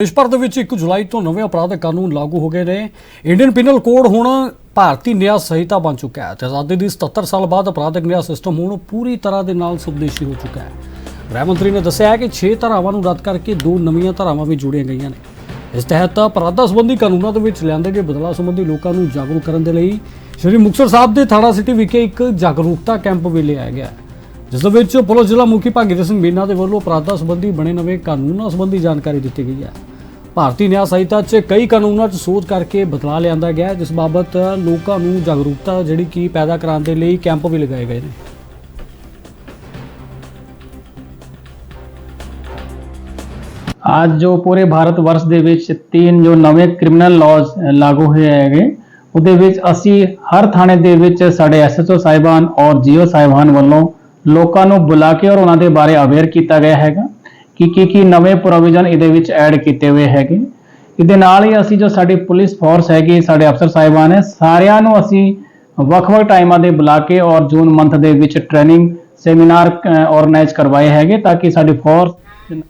ਦੇਸ਼ ਭਰ ਦੇ ਵਿੱਚ 1 ਜੁਲਾਈ ਤੋਂ ਨਵੇਂ ਅਪਰਾਧਿਕ ਕਾਨੂੰਨ ਲਾਗੂ ਹੋ ਗਏ ਨੇ। ਇੰਡੀਅਨ ਪਿਨਲ ਕੋਡ ਹੁਣ ਭਾਰਤੀ ਨਿਆਂ ਸੰਹਿਤਾ ਬਣ ਚੁੱਕਾ ਹੈ। ਆਜ਼ਾਦੀ ਦੀ 77 ਸਾਲ ਬਾਅਦ ਅਪਰਾਧਿਕ ਨਿਆਂ ਸਿਸਟਮ ਹੁਣ ਪੂਰੀ ਤਰ੍ਹਾਂ ਦੇ ਨਾਲ ਸਵਦੇਸ਼ੀ ਹੋ ਚੁੱਕਾ ਹੈ। ਗ੍ਰਹਿ ਮੰਤਰੀ ਨੇ ਦੱਸਿਆ ਹੈ ਕਿ 6 ਧਾਰਾਵਾਂ ਨੂੰ ਰੱਦ ਕਰਕੇ ਦੋ ਨਵੀਆਂ ਧਾਰਾਵਾਂ ਵੀ ਜੋੜੀਆਂ ਗਈਆਂ ਨੇ। ਇਸ ਤਹਿਤ ਅਪਰਾਧਾਂ ਸੰਬੰਧੀ ਕਾਨੂੰਨਾਂ ਦੇ ਵਿੱਚ ਲਿਆਂਦੇ ਗਏ ਬਦਲਾਅ ਸੰਬੰਧੀ ਲੋਕਾਂ ਨੂੰ ਜਾਗਰੂਕ ਕਰਨ ਦੇ ਲਈ ਸ਼੍ਰੀ ਮੁਕਤਸਰ ਸਾਹਿਬ ਦੇ ਥਾਣਾ ਸਿਟੀ ਵਿਖੇ ਇੱਕ ਜਾਗਰੂਕਤਾ ਕੈਂਪ ਵੀ ਲਿਆਇਆ ਗਿਆ ਜਿਸ ਦੇ ਵਿੱਚ ਪੁਲਿਸ ਜ਼ਿਲ੍ਹਾ ਮੁਖੀ ਭਾਗੀਰਥ ਸਿੰਘ ਮੀਨਾ ਦੇ ਵੱਲੋਂ ਅਪਰਾਧਾਂ ਸੰਬੰਧੀ ਬਣੇ ਨਵੇਂ ਕਾਨੂੰਨਾਂ ਸੰਬੰਧੀ ਜਾਣਕਾਰੀ ਦਿੱਤੀ ਗਈ ਹੈ। ਭਾਰਤੀ ਨਿਆਂ ਸੰਹਿਤਾ 'ਚ ਕਈ ਕਾਨੂੰਨਾਂ 'ਚ ਸੋਧ ਕਰਕੇ ਬਦਲਾਅ ਲਿਆਂਦਾ ਗਿਆ ਜਿਸ ਬਾਬਤ ਲੋਕਾਂ ਨੂੰ ਜਾਗਰੂਕਤਾ ਜਿਹੜੀ ਕਿ ਪੈਦਾ ਕਰਾਉਣ ਦੇ ਲਈ ਕੈਂਪ ਵੀ ਲਗਾਏ ਗਏ ਨੇ। ਅੱਜ ਜੋ ਪੂਰੇ ਭਾਰਤ ਵਰਸ਼ ਦੇ ਵਿੱਚ ਤਿੰਨ ਜੋ ਨਵੇਂ ਕ੍ਰਿਮੀਨਲ ਲਾਜ਼ ਲਾਗੂ ਹੋਏ ਹੈਗੇ, ਉਹਦੇ ਵਿੱਚ ਅਸੀਂ ਹਰ ਥਾਣੇ ਦੇ ਵਿੱਚ ਸਾਡੇ ਐਸਐਚਓ ਸਾਹਿਬਾਨ ਔਰ ਜੀਓ ਸਾਹਿਬਾਨ ਵੱਲੋਂ ਲੋਕਾਂ ਨੂੰ ਬੁਲਾ ਕੇ ਔਰ ਉਹਨਾਂ ਦੇ ਬਾਰੇ ਅਵੇਅਰ ਕੀਤਾ ਗਿਆ ਹੈਗਾ। ਕਿ ਕੀ ਕੀ ਨਵੇਂ ਪ੍ਰੋਵੀਜ਼ਨ ਇਹਦੇ ਵਿੱਚ ਐਡ ਕੀਤੇ ਹੋਏ ਹੈਗੇ। ਇਹਦੇ ਨਾਲ ਹੀ ਅਸੀਂ ਜੋ ਸਾਡੀ ਪੁਲਿਸ ਫੋਰਸ ਹੈਗੀ, ਸਾਡੇ ਅਫਸਰ ਸਾਹਿਬਾਨ ਹੈ, ਸਾਰਿਆਂ ਨੂੰ ਅਸੀਂ ਵੱਖ-ਵੱਖ ਟਾਈਮਾਂ ਦੇ ਬੁਲਾ ਕੇ ਔਰ ਜੂਨ ਮੰਥ ਦੇ ਵਿੱਚ ਟ੍ਰੇਨਿੰਗ ਸੈਮੀਨਾਰ ਆਰਗੇਨਾਈਜ਼ ਕਰਵਾਏ ਹੈਗੇ ਤਾਂ ਕਿ ਸਾਡੀ ਫੋਰਸ